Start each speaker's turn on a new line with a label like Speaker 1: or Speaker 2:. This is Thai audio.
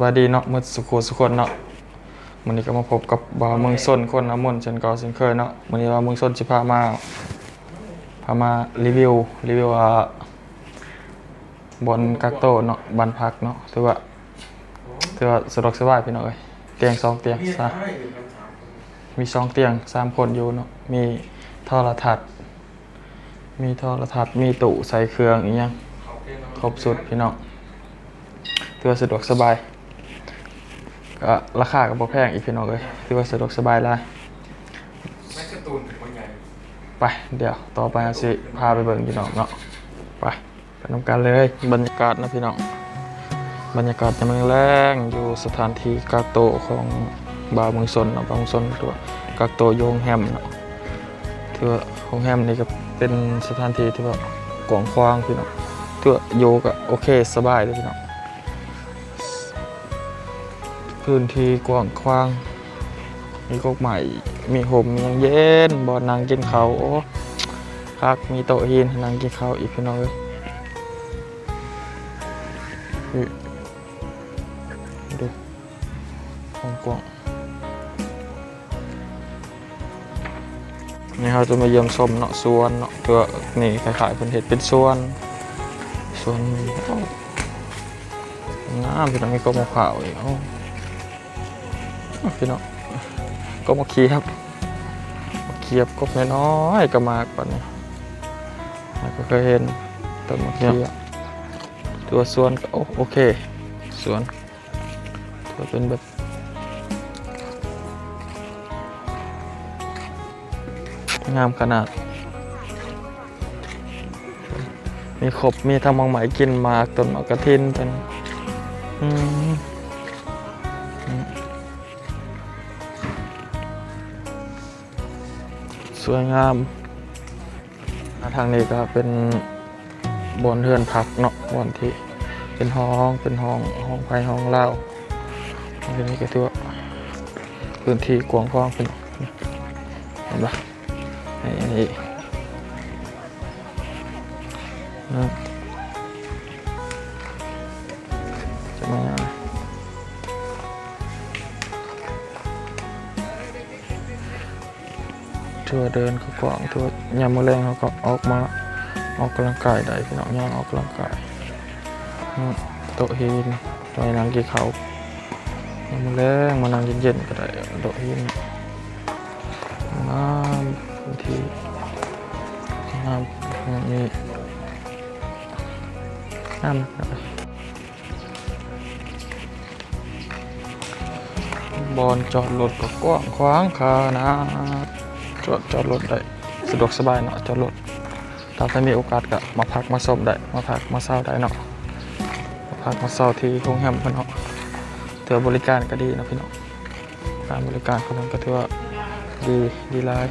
Speaker 1: บายดีเนาะมือสุขสุขคนเนาะวันนี้ก็มาพบกับบ่าวเมืองส้นคนน้ำมนต์เช่นเก่าเช่นเคยเนาะวันนี้บ่าวเมืองส้นสิพามาพามารีวิวรีวิวอ่าบนกักโตเนาะบันพักเนาะถือว่าถือว่าสะดวกสบายพี่น้องเอ้ยเตียงสองเตียงซะมีสองเตียงสามคนอยู่เนาะมีโทรทัศน์มีโทรทัศน์มีตู้ใส่เครื่องอีกยังครบสุดพี่น้องถือว่าสะดวกสบาย ก็ราคาก็บ่แพงอีกพี่น้องเอ้ยถือว่าสะดวกสบายหลาย
Speaker 2: แม่การ์ตูนถึงว่าใหญ่
Speaker 1: ไปเดี๋ยวต่อไปสิพาไปเบิ่งพี่น้องเนาะไปไปนำกันเลยบรรยากาศนะพี่น้องบรรยากาศในเมืองแรงอยู่สถานที่กักโตของบาเมืองซนเนาะบาเมืองซนตัวกักโตโยงแฮมเนาะถือว่าโรงแฮมนี่ก็เป็นสถานที่ที่ว่ากว้างขวางพี่น้องถือว่าโยก็โอเคสบายเลยพี่น้อง พื้นที่กว้างขวาง มีกกใหม่ มีห่มมียังเย็นบ่อนางกินเขาโอ้พักมีโต๊ะหินนางกินเขาอีกพี่น้องเอ้ยดูกว้างกว้างนี่เขาจะมาเยี่ยมชมเนาะสวนเนาะตัวนี่คล้ายๆเป็นเห็ดเป็นสวนสวนงามพี่น้องมีกกมะพร้าวอีกอ พี่น้องก็มาเคียบมาเคียบกบน้อยๆก็มากกว่านี้แล้วก็เคยเห็นต้นมะเคียบตัวสวนก็โอโอเคสวนตัวเป็นแบบงามขนาด มีขบมีทางมังไหมกินหมากต้นมะกระทินต้นอืม สวยงามทางนี้ก็เป็นบนเฮือนพักเนาะบนที่เป็นห้องเป็นห้องห้องไฟห้องเล่าอันนี้ก็ถือว่าพื้นที่กว้างขวางขึ้นเห็นปะนี่อัน ทั่วเดินเขากว้างทั่วยามมื้อแรงเขาก็ออกมาออกกำลังกายได้พี่น้องย่างออกกำลังกายโต๊ะหินไปนั่งกินเขาวยามมื้อแรงมานั่งเย็นๆก็ได้โต๊ะหินน้ำที่น้ำนี่น้ำบอลจอดรถก็กว้างขวางขนาด จอดจอดรถได้สะดวกสบายเนาะจอดรถถ้าใครมีโอกาสก็มาพักมาส้มได้มาพักมาเศร้าได้เนาะมาพักมาเศร้าที่โรงแรมเพิ่นเนาะถือว่าบริการก็ดีนะพี่น้องการบริการของมันก็ถือว่าดีดีไลาย